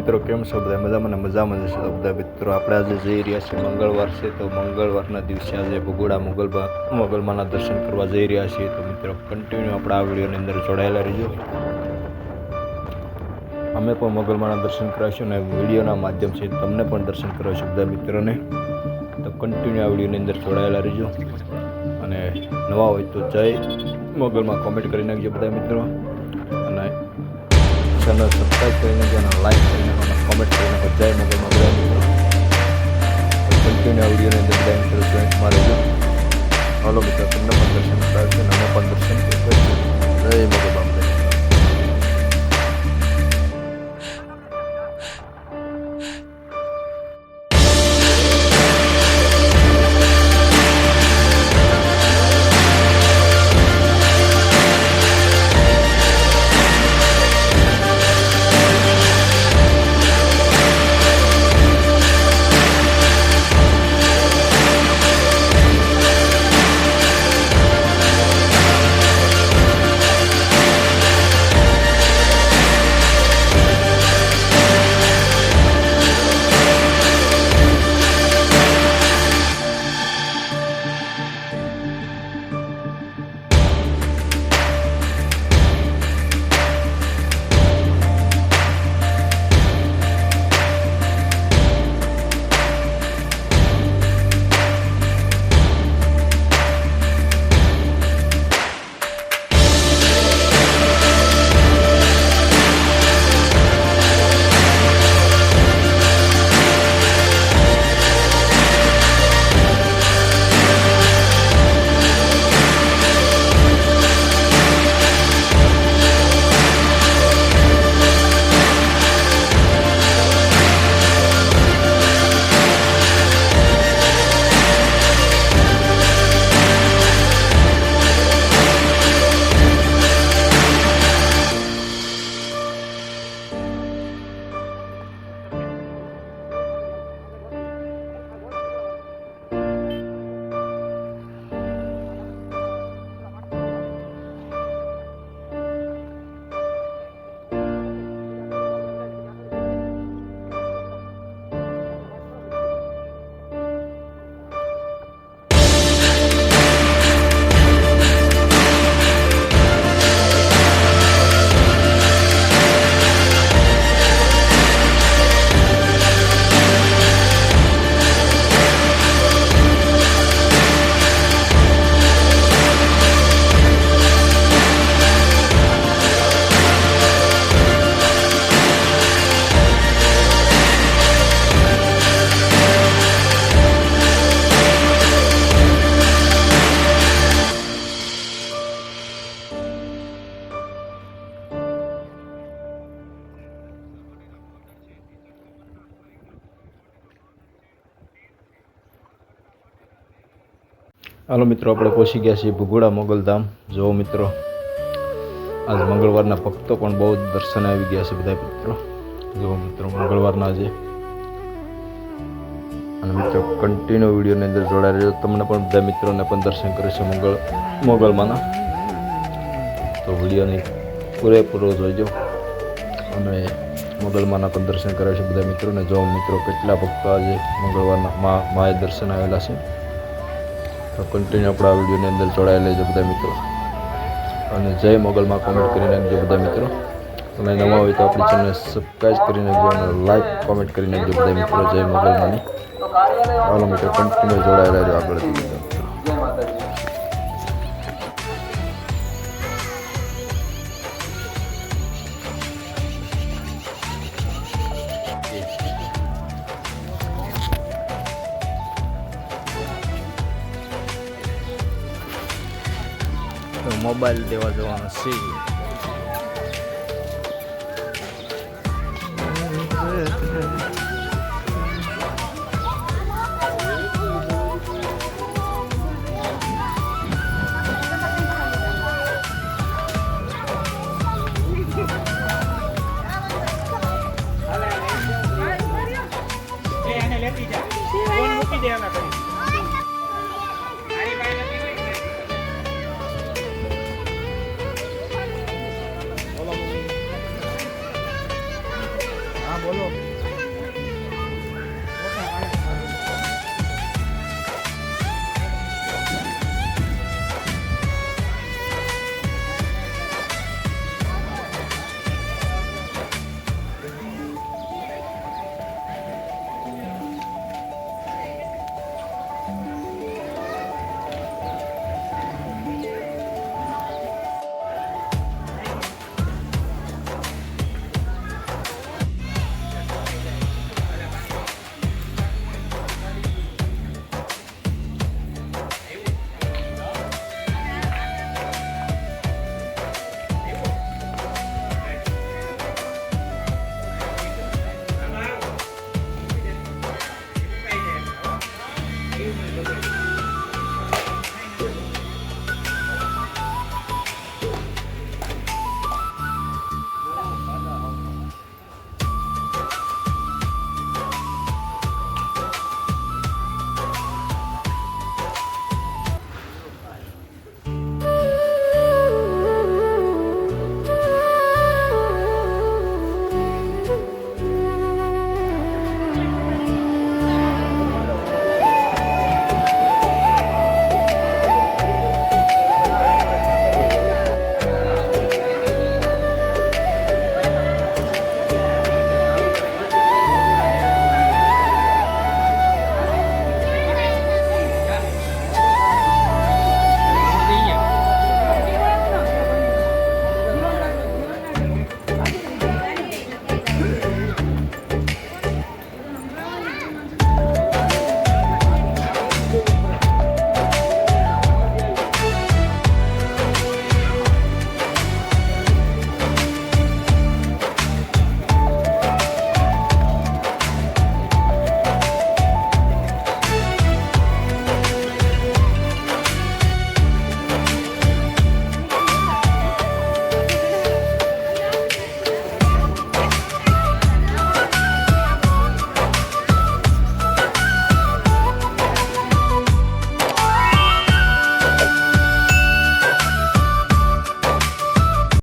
મિત્રો, કેમ છો? બધા મજામાં મજામાં જશે તો બધા મિત્રો, આપણે આજે જઈ રહ્યા છીએ. મંગળવાર છે તો મંગળવારના દિવસે આજે ભગોડા મોગલબા મોગલમાના દર્શન કરવા જઈ રહ્યા છીએ. તો મિત્રો કન્ટિન્યુ આપણે આ વિડીયોની અંદર જોડાયેલા રહીજો. અમે પણ મોગલમાના દર્શન કરાવીશું અને વિડીયોના માધ્યમથી તમને પણ દર્શન કરાવીશું બધા મિત્રોને. તો કન્ટિન્યુ આ વિડીયોની અંદર જોડાયેલા રહીજો. અને નવા હોય તો જય મોગલમાં કોમેન્ટ કરી નાખજો બધા મિત્રો. ચેનલ સબસ્ક્રાઈબ કરીને જેને લાઈક કરીને અને કોમેન્ટ કરીને બધા મોબાઈલમાં બધા મિત્રો કન્ટિન્યુ આ વિડીયોની અંદર બધા મિત્રો જોઈન્ટમાં રહેજો. હાલો મિત્રો, તમને પણ દર્શન કરાવશે અને અમે પણ દર્શન કરીશું. જય મોગલમાં હાલો મિત્રો, આપણે પહોંચી ગયા છીએ ભૂગોળા મોગલધામ જુઓ મિત્રો, આજ મંગળવારના ભક્તો પણ બહુ દર્શન આવી ગયા છે બધા મિત્રો. જુઓ મિત્રો, મંગળવારના આજે. અને મિત્રો કન્ટિન્યુ વિડીયોની અંદર જોડાઈ તમને પણ બધા મિત્રોને પણ દર્શન કરે છે મંગળ, મોગલમાંના. તો વિડીયોને પૂરેપૂરો જોઈજો અને મોગલમાંના પણ દર્શન કરે છે બધા મિત્રોને. જો મિત્રો, કેટલા ભક્તો આજે મંગળવારના મા માએ દર્શન આવેલા છે. કન્ટિન્યુ આપણા વિડીયોની અંદર જોડાયેલા લેજો બધા મિત્રો. અને જય મોગલમાં કોમેન્ટ કરી નાખજો બધા મિત્રો. અને નવા હોય તો આપણી ચેનલ સબસ્ક્રાઈબ કરી નાખજો અને લાઈક કોમેન્ટ કરી નાખજો બધા મિત્રો. જય મોગલમાંની હાલો મિત્રો કન્ટિન્યુ જોડાયેલા રહેજો આગળથી. મોબાઈલ દેવા જવાનો છે. 了。